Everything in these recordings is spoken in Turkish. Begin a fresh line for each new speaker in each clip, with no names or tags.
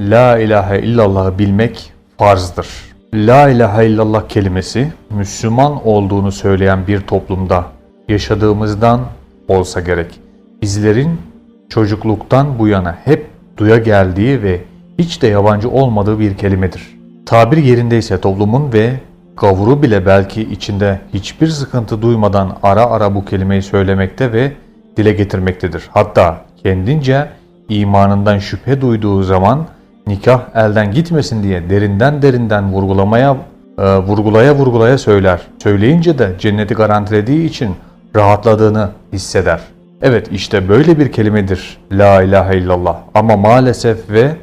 La ilahe illallah'ı bilmek farzdır. La ilahe illallah kelimesi Müslüman olduğunu söyleyen bir toplumda yaşadığımızdan olsa gerek. Bizlerin çocukluktan bu yana hep duya geldiği ve hiç de yabancı olmadığı bir kelimedir. Tabir yerindeyse toplumun ve gavuru bile belki içinde hiçbir sıkıntı duymadan ara ara bu kelimeyi söylemekte ve dile getirmektedir. Hatta kendince imanından şüphe duyduğu zaman nikah elden gitmesin diye derinden derinden vurgulamaya e, vurgulaya vurgulaya söyler. Söyleyince de cenneti garantilediği için rahatladığını hisseder. Evet işte böyle bir kelimedir La ilahe illallah. Ama maalesef ve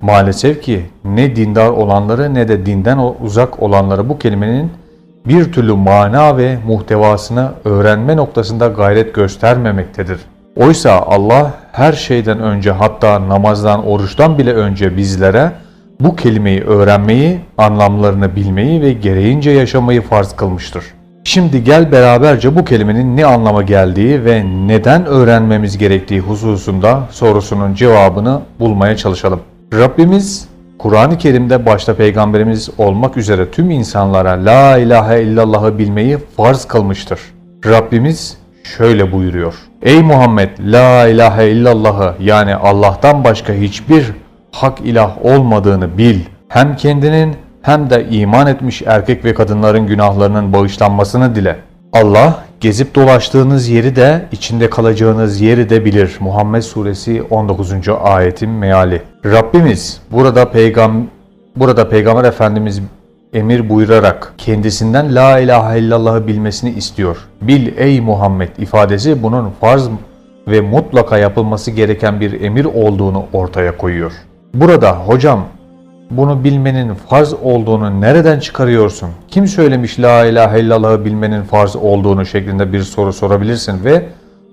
maalesef ki ne dindar olanları ne de dinden uzak olanları bu kelimenin bir türlü mana ve muhtevasını öğrenme noktasında gayret göstermemektedir. Oysa Allah her şeyden önce hatta namazdan, oruçtan bile önce bizlere bu kelimeyi öğrenmeyi, anlamlarını bilmeyi ve gereğince yaşamayı farz kılmıştır. Şimdi gel beraberce bu kelimenin ne anlama geldiği ve neden öğrenmemiz gerektiği hususunda sorusunun cevabını bulmaya çalışalım. Rabbimiz Kur'an-ı Kerim'de başta peygamberimiz olmak üzere tüm insanlara la ilahe illallah'ı bilmeyi farz kılmıştır. Rabbimiz şöyle buyuruyor. Ey Muhammed la ilahe illallah'ı yani Allah'tan başka hiçbir hak ilah olmadığını bil. Hem kendinin hem de iman etmiş erkek ve kadınların günahlarının bağışlanmasını dile. Allah gezip dolaştığınız yeri de içinde kalacağınız yeri de bilir. Muhammed suresi 19. ayetin meali. Rabbimiz burada peygam burada peygamber efendimiz emir buyurarak kendisinden la ilahe illallah'ı bilmesini istiyor. Bil ey Muhammed ifadesi bunun farz ve mutlaka yapılması gereken bir emir olduğunu ortaya koyuyor. Burada hocam bunu bilmenin farz olduğunu nereden çıkarıyorsun? Kim söylemiş la ilahe illallah'ı bilmenin farz olduğunu şeklinde bir soru sorabilirsin ve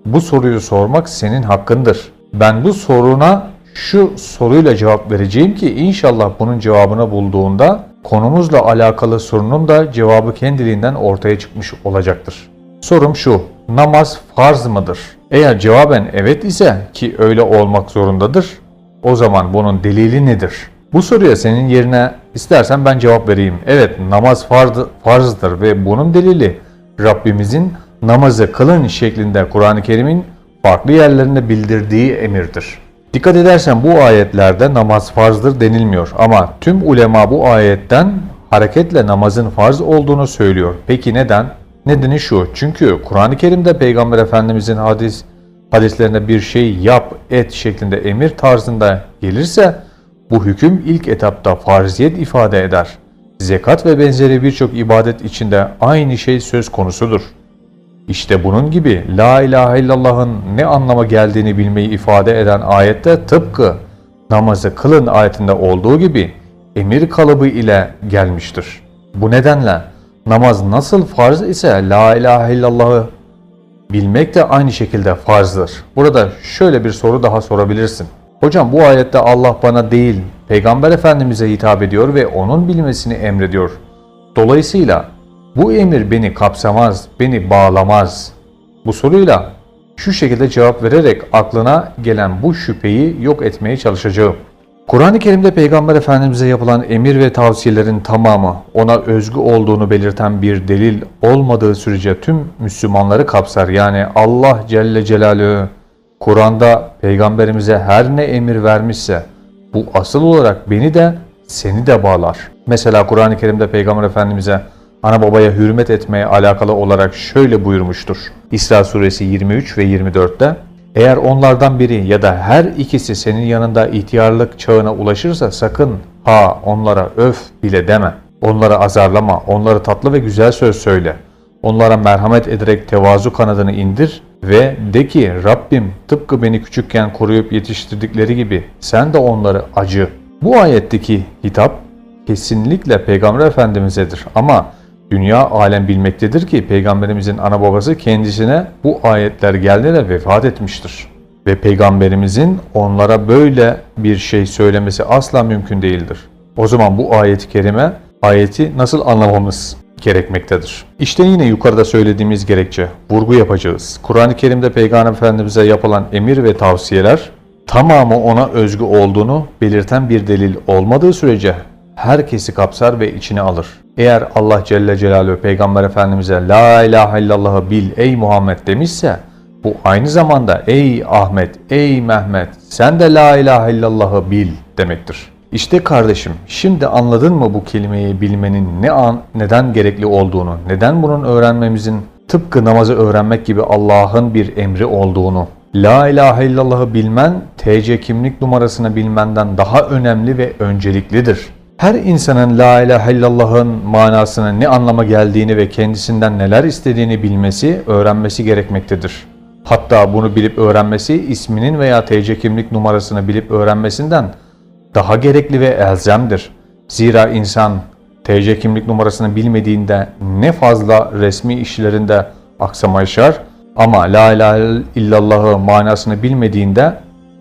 bu soruyu sormak senin hakkındır. Ben bu soruna şu soruyla cevap vereceğim ki inşallah bunun cevabını bulduğunda konumuzla alakalı sorunun da cevabı kendiliğinden ortaya çıkmış olacaktır. Sorum şu, namaz farz mıdır? Eğer cevaben evet ise ki öyle olmak zorundadır, o zaman bunun delili nedir? Bu soruya senin yerine istersen ben cevap vereyim. Evet namaz farz, farzdır ve bunun delili Rabbimizin namazı kılın şeklinde Kur'an-ı Kerim'in farklı yerlerinde bildirdiği emirdir. Dikkat edersen bu ayetlerde namaz farzdır denilmiyor ama tüm ulema bu ayetten hareketle namazın farz olduğunu söylüyor. Peki neden? Nedeni şu. Çünkü Kur'an-ı Kerim'de Peygamber Efendimizin hadis hadislerinde bir şey yap, et şeklinde emir tarzında gelirse bu hüküm ilk etapta farziyet ifade eder. Zekat ve benzeri birçok ibadet içinde aynı şey söz konusudur. İşte bunun gibi La ilahe illallah'ın ne anlama geldiğini bilmeyi ifade eden ayette tıpkı namazı kılın ayetinde olduğu gibi emir kalıbı ile gelmiştir. Bu nedenle namaz nasıl farz ise La ilahe illallah'ı bilmek de aynı şekilde farzdır. Burada şöyle bir soru daha sorabilirsin. Hocam bu ayette Allah bana değil, Peygamber Efendimiz'e hitap ediyor ve onun bilmesini emrediyor. Dolayısıyla bu emir beni kapsamaz, beni bağlamaz. Bu soruyla şu şekilde cevap vererek aklına gelen bu şüpheyi yok etmeye çalışacağım. Kur'an-ı Kerim'de Peygamber Efendimiz'e yapılan emir ve tavsiyelerin tamamı ona özgü olduğunu belirten bir delil olmadığı sürece tüm Müslümanları kapsar. Yani Allah Celle Celaluhu Kur'an'da Peygamberimize her ne emir vermişse bu asıl olarak beni de seni de bağlar. Mesela Kur'an-ı Kerim'de Peygamber Efendimiz'e ana babaya hürmet etmeye alakalı olarak şöyle buyurmuştur. İsra suresi 23 ve 24'te eğer onlardan biri ya da her ikisi senin yanında ihtiyarlık çağına ulaşırsa sakın ha onlara öf bile deme. Onları azarlama, onları tatlı ve güzel söz söyle. Onlara merhamet ederek tevazu kanadını indir ve de ki Rabbim tıpkı beni küçükken koruyup yetiştirdikleri gibi sen de onları acı. Bu ayetteki hitap kesinlikle Peygamber Efendimiz'edir ama dünya alem bilmektedir ki Peygamberimizin ana babası kendisine bu ayetler geldiğinde vefat etmiştir. Ve Peygamberimizin onlara böyle bir şey söylemesi asla mümkün değildir. O zaman bu ayet-i kerime ayeti nasıl anlamamız gerekmektedir. İşte yine yukarıda söylediğimiz gerekçe vurgu yapacağız. Kur'an-ı Kerim'de Peygamber Efendimiz'e yapılan emir ve tavsiyeler tamamı ona özgü olduğunu belirten bir delil olmadığı sürece herkesi kapsar ve içine alır. Eğer Allah Celle Celaluhu Peygamber Efendimiz'e La ilahe illallahı bil ey Muhammed demişse bu aynı zamanda ey Ahmet, ey Mehmet sen de La ilahe illallahı bil demektir. İşte kardeşim şimdi anladın mı bu kelimeyi bilmenin ne an neden gerekli olduğunu, neden bunun öğrenmemizin tıpkı namazı öğrenmek gibi Allah'ın bir emri olduğunu. La ilahe illallahı bilmen TC kimlik numarasını bilmenden daha önemli ve önceliklidir. Her insanın la ilahe illallah'ın manasını ne anlama geldiğini ve kendisinden neler istediğini bilmesi, öğrenmesi gerekmektedir. Hatta bunu bilip öğrenmesi isminin veya TC kimlik numarasını bilip öğrenmesinden daha gerekli ve elzemdir. Zira insan TC kimlik numarasını bilmediğinde ne fazla resmi işlerinde aksama yaşar ama la ilahe illallahı manasını bilmediğinde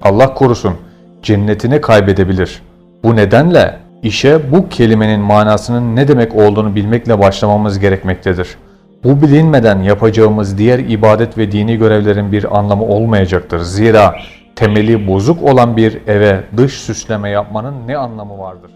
Allah korusun cennetini kaybedebilir. Bu nedenle işe bu kelimenin manasının ne demek olduğunu bilmekle başlamamız gerekmektedir. Bu bilinmeden yapacağımız diğer ibadet ve dini görevlerin bir anlamı olmayacaktır. Zira temeli bozuk olan bir eve dış süsleme yapmanın ne anlamı vardır?